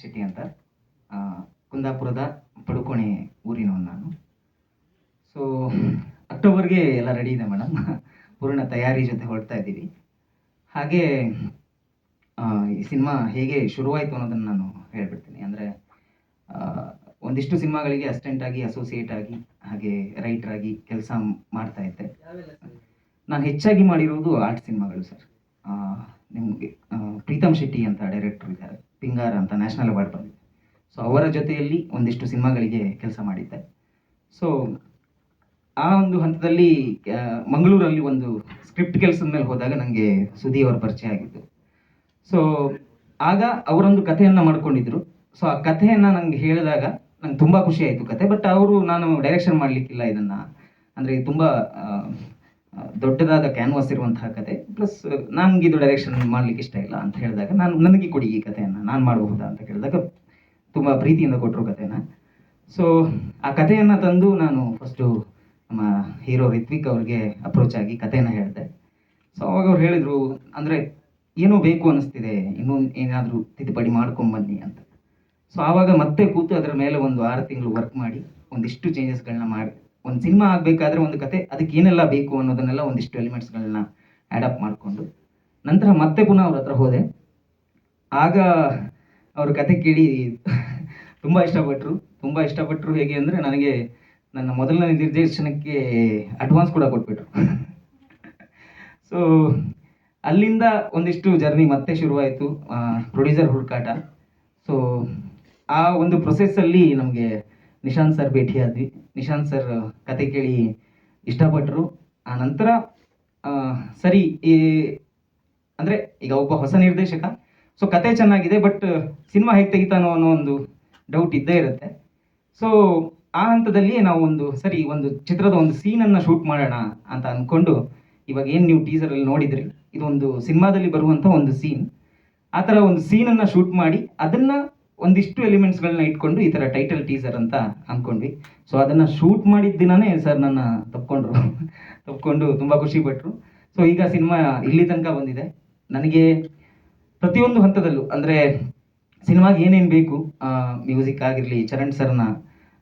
ಶೆಟ್ಟಿ ಅಂತ. ಕುಂದಾಪುರದ ಪಡುಕೋಣೆ ಊರಿನವನು ನಾನು. ಸೊ ಅಕ್ಟೋಬರ್ಗೆ ಎಲ್ಲ ರೆಡಿ ಇದೆ ಮೇಡಮ್ ಪೂರ್ಣ ತಯಾರಿ ಜೊತೆ ಹೊರಡ್ತಾ ಇದ್ದೀವಿ. ಹಾಗೆ ಈ ಸಿನಿಮಾ ಹೇಗೆ ಶುರುವಾಯಿತು ಅನ್ನೋದನ್ನು ನಾನು ಹೇಳ್ಬಿಡ್ತೀನಿ. ಅಂದರೆ ಒಂದಿಷ್ಟು ಸಿನಿಮಾಗಳಿಗೆ ಅಸಿಸ್ಟೆಂಟ್ ಆಗಿ ಅಸೋಸಿಯೇಟ್ ಆಗಿ, ಹಾಗೆ ರೈಟರ್ ಆಗಿ ಕೆಲಸ ಮಾಡ್ತಾ ಇದ್ದೆ. ನಾನು ಹೆಚ್ಚಾಗಿ ಮಾಡಿರೋದು ಆರ್ಟ್ ಸಿನಿಮಾಗಳು ಸರ್ ನಿಮಗೆ ಪ್ರೀತಮ್ ಶೆಟ್ಟಿ ಅಂತ ಡೈರೆಕ್ಟ್ರು ಇದ್ದಾರೆ. ಪಿಂಗಾರ ಅಂತ ನ್ಯಾಷನಲ್ ಅವಾರ್ಡ್ ಬಂದಿದೆ. ಸೊ ಅವರ ಜೊತೆಯಲ್ಲಿ ಒಂದಿಷ್ಟು ಸಿನಿಮಾಗಳಿಗೆ ಕೆಲಸ ಮಾಡಿದ್ದೆ. ಸೊ ಆ ಒಂದು ಹಂತದಲ್ಲಿ ಮಂಗಳೂರಲ್ಲಿ ಒಂದು ಸ್ಕ್ರಿಪ್ಟ್ ಕೆಲಸದ ಮೇಲೆ ಹೋದಾಗ ನನಗೆ ಸುದಿ ಅವರ ಪರಿಚಯ ಆಗಿದ್ದು. ಸೊ ಆಗ ಅವರೊಂದು ಕಥೆಯನ್ನು ಮಾಡ್ಕೊಂಡಿದ್ರು. ಸೊ ಆ ಕಥೆಯನ್ನು ನನಗೆ ಹೇಳಿದಾಗ ನಂಗೆ ತುಂಬ ಖುಷಿ ಆಯಿತು ಕತೆ ಬಟ್ ಅವರು ನಾನು ಡೈರೆಕ್ಷನ್ ಮಾಡಲಿಕ್ಕಿಲ್ಲ ಇದನ್ನು. ಅಂದರೆ ತುಂಬ ದೊಡ್ಡದಾದ ಕ್ಯಾನ್ವಾಸ್ ಇರುವಂತಹ ಕತೆ ಪ್ಲಸ್ ಇದು ಡೈರೆಕ್ಷನ್ ಮಾಡ್ಲಿಕ್ಕೆ ಇಷ್ಟ ಇಲ್ಲ ಅಂತ ಹೇಳಿದಾಗ ನಾನು ನನಗೆ ಕೊಡಿ ಈ ಕಥೆಯನ್ನು, ನಾನು ಮಾಡಬಹುದಾ ಅಂತ ಕೇಳಿದಾಗ ತುಂಬ ಪ್ರೀತಿಯಿಂದ ಕೊಟ್ಟರು ಕಥೆನ ಸೊ ಆ ಕಥೆಯನ್ನು ತಂದು ನಾನು ಫಸ್ಟು ನಮ್ಮ ಹೀರೋ ರಿತ್ವಿಕ್ ಅವ್ರಿಗೆ ಅಪ್ರೋಚ್ ಆಗಿ ಕಥೆನ ಹೇಳಿದೆ. ಸೊ ಅವಾಗ ಅವ್ರು ಹೇಳಿದರು, ಅಂದರೆ ಏನೋ ಬೇಕು ಅನ್ನಿಸ್ತಿದೆ ಇನ್ನೂ ಏನಾದರೂ ತಿದ್ದುಪಡಿ ಮಾಡ್ಕೊಂಡು ಬನ್ನಿ ಅಂತ. ಸೊ ಆವಾಗ ಮತ್ತೆ ಕೂತು ಅದರ ಮೇಲೆ ಒಂದು ಆರು ತಿಂಗಳು ವರ್ಕ್ ಮಾಡಿ, ಒಂದಿಷ್ಟು ಚೇಂಜಸ್ಗಳನ್ನ ಮಾಡಿ ಒಂದು ಸಿನಿಮಾ ಆಗಬೇಕಾದ್ರೆ ಒಂದು ಕತೆ, ಅದಕ್ಕೆ ಏನೆಲ್ಲ ಬೇಕು ಅನ್ನೋದನ್ನೆಲ್ಲ ಒಂದಿಷ್ಟು ಎಲಿಮೆಂಟ್ಸ್ಗಳನ್ನ ಆ್ಯಡಪ್ ಮಾಡಿಕೊಂಡು, ನಂತರ ಮತ್ತೆ ಪುನಃ ಅವ್ರ ಹತ್ರ ಹೋದೆ. ಆಗ ಅವ್ರ ಕತೆ ಕೇಳಿ ತುಂಬ ಇಷ್ಟಪಟ್ಟರು ತುಂಬ ಇಷ್ಟಪಟ್ಟರು ಹೇಗೆ ಅಂದರೆ ನನಗೆ ನನ್ನ ಮೊದಲನೇ ನಿರ್ದೇಶನಕ್ಕೆ ಅಡ್ವಾನ್ಸ್ ಕೂಡ ಕೊಟ್ಬಿಟ್ರು. ಸೊ ಅಲ್ಲಿಂದ ಒಂದಿಷ್ಟು ಜರ್ನಿ ಮತ್ತೆ ಶುರುವಾಯಿತು ಪ್ರೊಡ್ಯೂಸರ್ ಹುಡುಕಾಟ. ಸೊ ಆ ಒಂದು ಪ್ರೊಸೆಸ್ಸಲ್ಲಿ ನಮಗೆ ನಿಶಾಂತ್ ಸರ್ ಭೇಟಿಯಾದ್ವಿ ನಿಶಾಂತ್ ಸರ್ ಕತೆ ಕೇಳಿ ಇಷ್ಟಪಟ್ಟರು ಆ ನಂತರ ಸರಿ, ಈ, ಅಂದರೆ ಈಗ ಒಬ್ಬ ಹೊಸ ನಿರ್ದೇಶಕ. ಸೊ ಕತೆ ಚೆನ್ನಾಗಿದೆ ಬಟ್ ಸಿನಿಮಾ ಹೇಗೆ ತೆಗಿತಾನೋ ಅನ್ನೋ ಒಂದು ಡೌಟ್ ಇದ್ದೇ ಇರುತ್ತೆ. ಸೊ ಆ ಹಂತದಲ್ಲಿ ನಾವು ಒಂದು, ಸರಿ, ಒಂದು ಚಿತ್ರದ ಒಂದು ಸೀನನ್ನು ಶೂಟ್ ಮಾಡೋಣ ಅಂತ ಅಂದ್ಕೊಂಡು ಇವಾಗ ಏನು ನೀವು ಟೀಸರಲ್ಲಿ ನೋಡಿದ್ರಿ? ಇದೊಂದು ಸಿನಿಮಾದಲ್ಲಿ ಬರುವಂಥ ಒಂದು ಸೀನ್ ಆ ಥರ ಒಂದು ಸೀನನ್ನು ಶೂಟ್ ಮಾಡಿ, ಅದನ್ನು ಒಂದಿಷ್ಟು ಎಲಿಮೆಂಟ್ಸ್ಗಳನ್ನ ಇಟ್ಕೊಂಡು ಈ ಥರ ಟೈಟಲ್ ಟೀಸರ್ ಅಂತ ಅಂದ್ಕೊಂಡ್ವಿ ಸೊ ಅದನ್ನು ಶೂಟ್ ಮಾಡಿದ ದಿನವೇ ಸರ್ ನನ್ನ ತಪ್ಕೊಂಡ್ರು. ತಪ್ಕೊಂಡು ತುಂಬ ಖುಷಿ ಪಟ್ಟರು ಸೊ ಈಗ ಸಿನಿಮಾ ಇಲ್ಲಿ ತನಕ ಬಂದಿದೆ. ನನಗೆ ಪ್ರತಿಯೊಂದು ಹಂತದಲ್ಲೂ, ಅಂದರೆ ಸಿನಿಮಾಗೆ ಏನೇನು ಬೇಕು ಮ್ಯೂಸಿಕ್ ಆಗಿರಲಿ, ಚರಣ್ ಸರ್ನ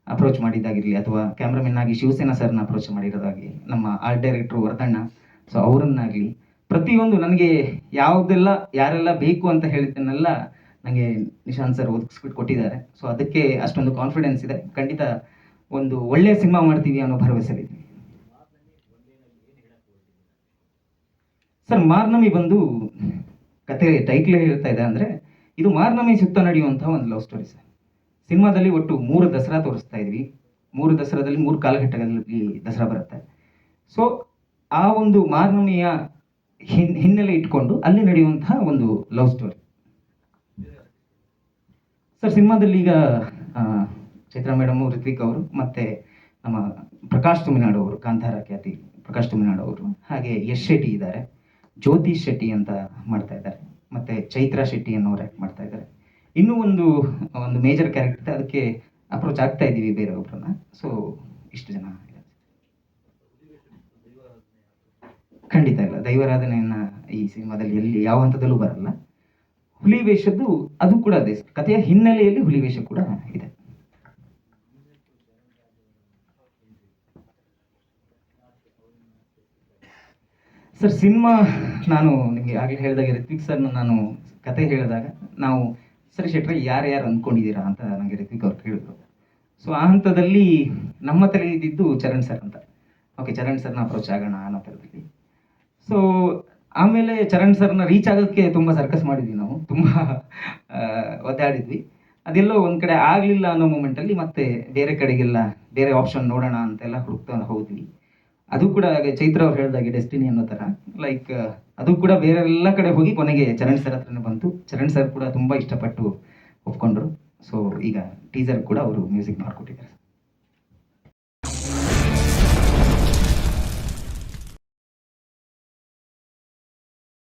ಅಪ್ರೋಚ್ ಮಾಡಿದ್ದಾಗಿರಲಿ, ಅಥವಾ ಕ್ಯಾಮ್ರಾಮನ್ ಆಗಿ ಶಿವಸೇನಾ ಸರ್ನ ಅಪ್ರೋಚ್ ಮಾಡಿರೋದಾಗಿ ನಮ್ಮ ಆರ್ಟ್ ಡೈರೆಕ್ಟ್ರು ವರದಣ್ಣ ಸೊ ಅವರನ್ನಾಗಲಿ, ಪ್ರತಿಯೊಂದು ನನಗೆ ಯಾವುದೆಲ್ಲ, ಯಾರೆಲ್ಲ ಬೇಕು ಅಂತ ಹೇಳಿದ್ದನ್ನೆಲ್ಲ ನನಗೆ ನಿಶಾಂತ್ ಸರ್ ಒದಗಿಸ್ಬಿಟ್ಟು ಕೊಟ್ಟಿದ್ದಾರೆ. ಸೊ ಅದಕ್ಕೆ ಅಷ್ಟೊಂದು ಕಾನ್ಫಿಡೆನ್ಸ್ ಇದೆ. ಖಂಡಿತ ಒಂದು ಒಳ್ಳೆಯ ಸಿನಿಮಾ ಮಾಡ್ತೀವಿ ಅನ್ನೋ ಭರವಸೆ ಇದೆ ಸರ್, ಮಾರ್ನಮಿ ಬಂದು ಕತೆ ಟೈಟ್ಲೇ ಹೇಳ್ತಾ ಇದೆ ಅಂದರೆ ಇದು ಮಾರ್ನಮಿ ಸುತ್ತ ನಡೆಯುವಂಥ ಒಂದು ಲವ್ ಸ್ಟೋರಿ ಸರ್. ಸಿನಿಮಾದಲ್ಲಿ ಒಟ್ಟು ಮೂರು ದಸರಾ ತೋರಿಸ್ತಾ ಇದ್ವಿ. ಮೂರು ದಸರಾದಲ್ಲಿ ಮೂರು ಕಾಲಘಟ್ಟಗಳಲ್ಲಿ ದಸರಾ ಬರುತ್ತೆ. ಸೊ ಆ ಒಂದು ಮಾರ್ನಮಿಯ ಹಿನ್, ಹಿನ್ನೆಲೆ ಇಟ್ಕೊಂಡು ಅಲ್ಲಿ ನಡೆಯುವಂತಹ ಒಂದು ಲವ್ ಸ್ಟೋರಿ ಸರ್, ಸಿನಿಮಾದಲ್ಲಿ ಈಗ ಚೈತ್ರಾ ಮೇಡಮ್ ಋತ್ವಿಕ್ ಅವರು, ಮತ್ತೆ ನಮ್ಮ ಪ್ರಕಾಶ್ ತುಮಿನಾಡು ಅವರು, ಕಾಂತಾರ ಖ್ಯಾತಿ ಪ್ರಕಾಶ್ ತುಮಿನಾಡು ಅವರು, ಹಾಗೆ ಯಶ್ ಶೆಟ್ಟಿ ಇದ್ದಾರೆ. ಜ್ಯೋತಿ ಶೆಟ್ಟಿ ಅಂತ ಮಾಡ್ತಾ ಇದ್ದಾರೆ. ಮತ್ತೆ ಚೈತ್ರಾ ಶೆಟ್ಟಿ ಅನ್ನೋರು ಆ್ಯಕ್ಟ್ ಮಾಡ್ತಾ ಇದ್ದಾರೆ. ಇನ್ನೂ ಒಂದು ಒಂದು ಮೇಜರ್ ಕ್ಯಾರೆಕ್ಟರ್ ಅದಕ್ಕೆ ಅಪ್ರೋಚ್ ಆಗ್ತಾ ಇದ್ದೀವಿ ಬೇರೆಯೊಬ್ಬರನ್ನ ಸೊ ಇಷ್ಟು ಜನ ಖಂಡಿತ ಇಲ್ಲ. ದೈವಾರಾಧನೆಯನ್ನ ಈ ಸಿನಿಮಾದಲ್ಲಿ ಎಲ್ಲಿ, ಯಾವ ಹಂತದಲ್ಲೂ ಬರಲ್ಲ. ಹುಲಿ ವೇಷದ್ದು ಅದು ಕೂಡ ಅದೇ ಕಥೆಯ ಹಿನ್ನೆಲೆಯಲ್ಲಿ ಹುಲಿ ವೇಷ ಕೂಡ ಇದೆ. ಸರ್, ಸಿನಿಮಾ ನಾನು ನಿಮಗೆ ಆಗಲೇ ಹೇಳಿದಾಗ ರಿತ್ವಿಕ್ ಸರ್ನ ನಾನು ಕತೆ ಹೇಳಿದಾಗ ನಾವು, ಸರಿ ಶೆಟ್ರ ಯಾರು ಯಾರು ಅಂದ್ಕೊಂಡಿದ್ದೀರಾ ಅಂತ ನನಗೆ ರಿತ್ವಿಕ್ ಅವ್ರು ಕೇಳಿದ್ರು. ಸೊ ಆ ಹಂತದಲ್ಲಿ ನಮ್ಮ ತಲೆ ಇದ್ದಿದ್ದು ಚರಣ್ ಸರ್ ಅಂತ. ಓಕೆ ಚರಣ್ ಸರ್ನ ಅಪ್ರೋಚ್ ಆಗೋಣ ಅನ್ನೋ ಥರದಲ್ಲಿ ಸೊ ಆಮೇಲೆ ಚರಣ್ ಸರ್ನ ರೀಚ್ ಆಗೋಕ್ಕೆ ತುಂಬ ಸರ್ಕಸ್ ಮಾಡಿದ್ವಿ ನಾವು. ತುಂಬ ಒದ್ದಾಡಿದ್ವಿ. ಅದೆಲ್ಲೋ ಒಂದು ಕಡೆ ಆಗಲಿಲ್ಲ ಅನ್ನೋ ಮೂಮೆಂಟಲ್ಲಿ ಮತ್ತೆ ಬೇರೆ ಕಡೆಗೆಲ್ಲ ಬೇರೆ ಆಪ್ಷನ್ ನೋಡೋಣ ಅಂತೆಲ್ಲ ಹುಡುಕ್ತಾ ಹೋದ್ವಿ. ಅದು ಕೂಡ ಚೈತ್ರ ಅವ್ರು ಹೇಳಿದಾಗೆ ಡೆಸ್ಟಿನಿ ಅನ್ನೋ ಥರ ಲೈಕ್ ಅದು ಕೂಡ ಬೇರೆ ಎಲ್ಲ ಕಡೆ ಹೋಗಿ ಕೊನೆಗೆ ಚರಣ್ ಸರ್ ಹತ್ರನೇ ಬಂತು. ಚರಣ್ ಸರ್ ಕೂಡ ತುಂಬ ಇಷ್ಟಪಟ್ಟು ಒಪ್ಕೊಂಡ್ರು. ಸೊ ಈಗ ಟೀಸರ್ ಕೂಡ ಅವರು ಮ್ಯೂಸಿಕ್ ಮಾಡ್ಕೊಟ್ಟಿದ್ದಾರೆ